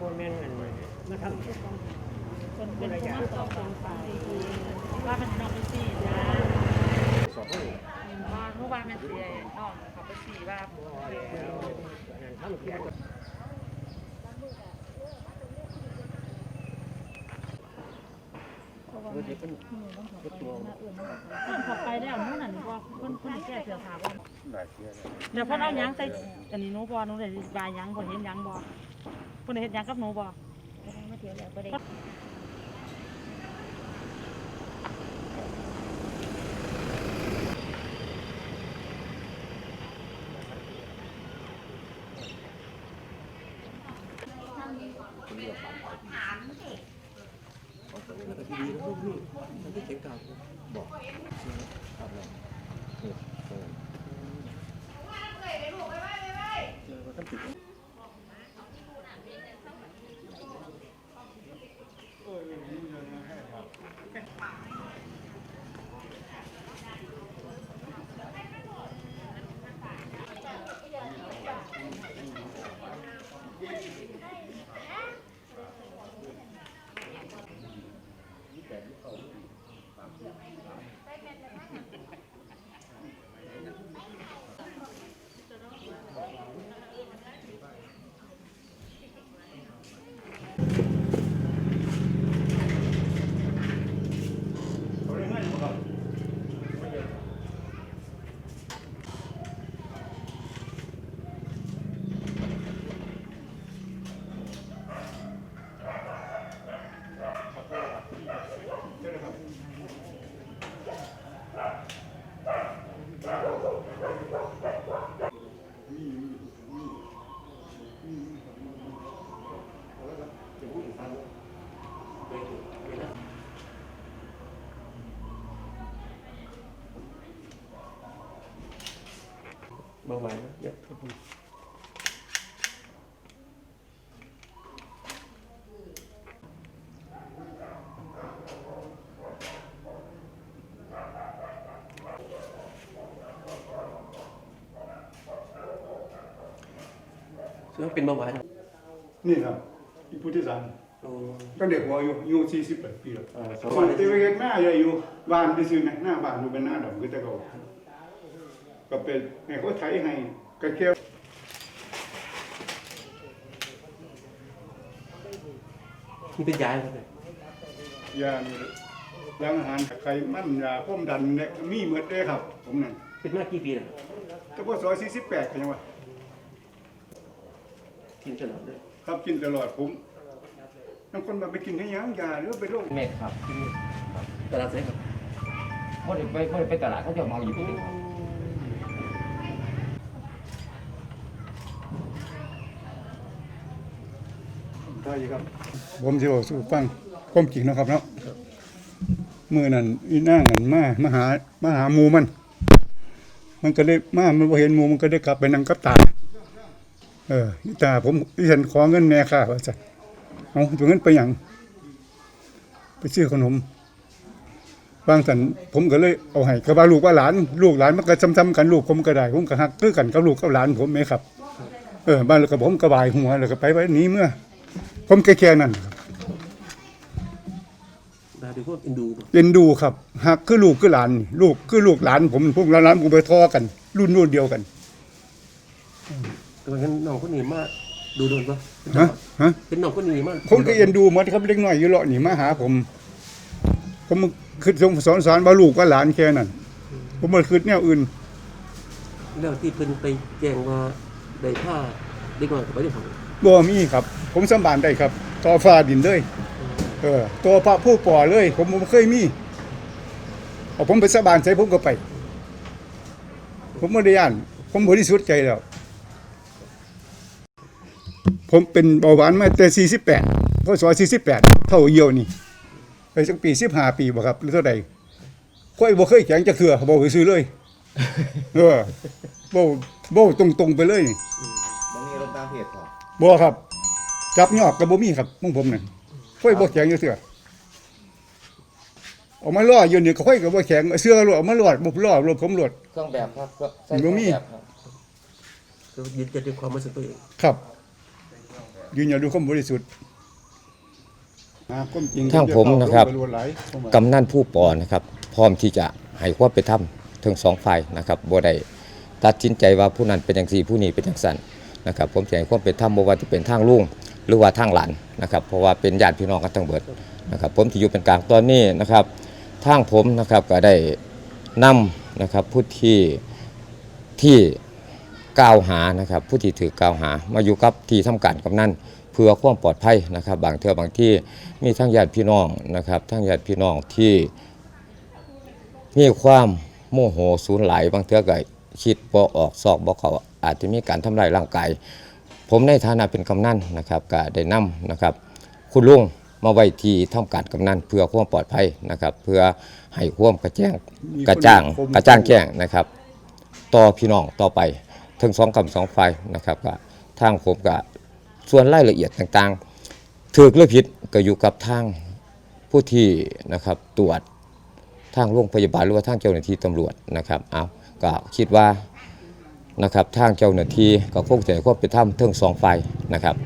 โมเมนต์มันมาทำคนเป็นผู้มาต่อคนไปว่ามันนอกไปสี่นะสอบให้ว่าเมื่อวานมันเสียนอกเขาไปสี่ว่าทำเพียงเพราะว่าเด็กเป็นตัวเพิ่นเขาไปแล้วนู่นน่ะนี่ว่าเพิ่นเพิ่นแก้เสื้อผ้าบ่หลายเที่ยวเดี๋ยวเพิ่นเอายังใส่อันนี้นู้บ่หนูได้บายยังบ่เห็นยังบ่เพิ่นได้เฮ็ดหยังกับหนูบ่มาเที่ยวแล้วก็ได้แล้วก็ดีแล้วนี่มันที่เข็งกาวบอกครับเลยนี่ บาหวานเยอะครับผมซึ่งเป็นเบาหวานนี่ครับอีพุทธิสันโอ้ก็เด็กหัวอยู่อายุสี่สิบแปดปีแล้วเอ่อสสองมัวันยที่ไปเฮ็ดหน้าใหญ่อยู่บ้านที่ซื้อนะหน้าบ้านอยู่เป็นหน้าดำก็แต่เก่า ก็เป็นให้เขาไถให้ก็แค่มันเป็นยาครับเนี่ยยานี่ยางอาหารไขมันยาความดันเนี่ยมีหมดเลยครับ ผมนั่นเป็นมากี่ปีแล้วแต่พอซอยสี่สิบแปดก็ยังว่ากินตลอดเลยครับกินตลอดผมบางคนมาไปกินให้ยังยาหรือไปโรคเม็ดครับที่นี่ตลาดเซ็ครับไม่ได้ไปไม่ได้ไปตลาดเขาจะเมาอยู่ที่นี่ ได้ครับผมสิบอกสู่ฟังความจริงเนาะครับเนาะมือนั่นอีนั่งนั่นมามาหามาหาหมูมัน มันก็เลยมามันบ่เห็นหมูมันก็ได้กลับไปนั่งกับตา เอออีตาผมอีฉันขอเงินแม่ค่ะว่าซั่นเอาตัวเงินไปหยังไปซื้อขนมบางสันผมก็เลยเอาให้กับว่าลูกว่าหลาน ลูกหลานมันก็ซ้ำๆกันลูกผมก็ได้ผมก็ฮักคือกันกับลูกกับหลานผมไหมครับ เออบ้านแล้วก็ผมก็บายหัวแล้วก็ไปไว้นี้เมื่อ ผมแค่แค่นั้นครับดาเป็นพวกอินดูป่ะเป็นดูครับหักคือลูกคือหลานนี่ลูกคือลูกหลาน ผมพวกหลานผมไปทอกัน รุ่นรุ่นเดียวกันแต่ว่างั้นน้องคนนี้มาดูโดนป่ะฮะฮะ เป็นน้องคนนี้มาผมก็เอ็นดูหมดครับเล็กน้อยอยู่เลาะนี่มาหาผม ผมคือสอนสอนว่าลูกว่าหลานแค่นั้น ผมมันคือแนวอื่น แล้วที่เพิ่นไปแจ้งว่าได้ผ้าเด็กน้อยกับไปได้ของ บ่มีครับ ผมสำบานได้ครับต่อฟ้าดินเลย เออตัวพระผู้ป่อเลย ผมผมเคยมีเอาผมไปสาบานใส่ผมก็ไป ผมไม่ได้ย่านผมบริสุทธิ์ใจแล้ว ผมเป็นเบาหวานมาแต่ 48พศ48 เท่าเยียวนี่ไปสักปี 15 ปีบ่ครับหรือเท่าใดค่อยบ่เคยแข็งจะเคือบ่เคยซื้อเลย เออบ่บ่ตรงๆไปเลยนี่บางทีลงตามเพจก่อ บ่ครับ จับยอกกับบ่มีครับมึงผมนั่นค่อยบ่แข็งจังเทื่อเอามาล่ออยู่นี่ก็ค่อยก็บ่แข็งเสื้อก็ล่อเอามาล่อบ่ล่อรถผมล่อเครื่องแบบครับใส่บ่มีเครื่องแบบครับคือยึดยึดด้วยความบริสุทธิ์ตัวเองครับ ยืนยันด้วยความบริสุทธิ์อ่าความจริงทางผมนะครับลงไปหลายผมว่ากำนันผู้ปอนะครับ พร้อมที่จะให้ความเป็นธรรมทั้งสองฝ่ายนะครับบ่ได้ตัดสินใจว่าผู้นั้นเป็นอย่างสี่ผู้นี้เป็นอย่างสัน นะครับผมจะให้ความเป็นธรรมบ่ว่าจะเป็นทางลุงหรือว่าทางหลานนะครับเพราะว่าเป็นญาติพี่น้องกันทั้งเบิดนะครับผมที่อยู่เป็นกลางตอนนี้นะครับทางผมนะครับก็ได้นำนะครับผู้ที่ที่กล่าวหานะครับผู้ที่ถือกล่าวหา มาอยู่กับที่ทำการกำนันเพื่อความปลอดภัยนะครับ บางเทื่อบางที่มีทั้งญาติพี่น้องนะครับทั้งญาติพี่น้องที่มีความโมโหสูญหลายบางเทื่อก็ คิดบ่ออกซอกบ่เขาอาจจะมีการทำลายร่างกาย ผมในฐานะเป็นกำนันนะครับก็ได้นำนะครับ คุณลุงมาไว้ที่ทำการกำนันเพื่อความปลอดภัยนะครับ เพื่อให้ความกระแจ้งกระจ่างกระจ่างแจ้งนะครับ ต่อพี่น้องต่อไปทั้งสองกำสองฝ่ายนะครับก็ทางผมก็ส่วนรายละเอียดต่างๆถือหรือผิดก็อยู่กับทางผู้ที่นะครับตรวจทางโรงพยาบาลหรือว่าทางเจ้าหน้าที่ตำรวจนะครับเอา ก็คิดว่านะครับทางเจ้าหน้าที่ก็คงจะให้ความเป็นธรรมทั้งสองฝ่ายนะครับ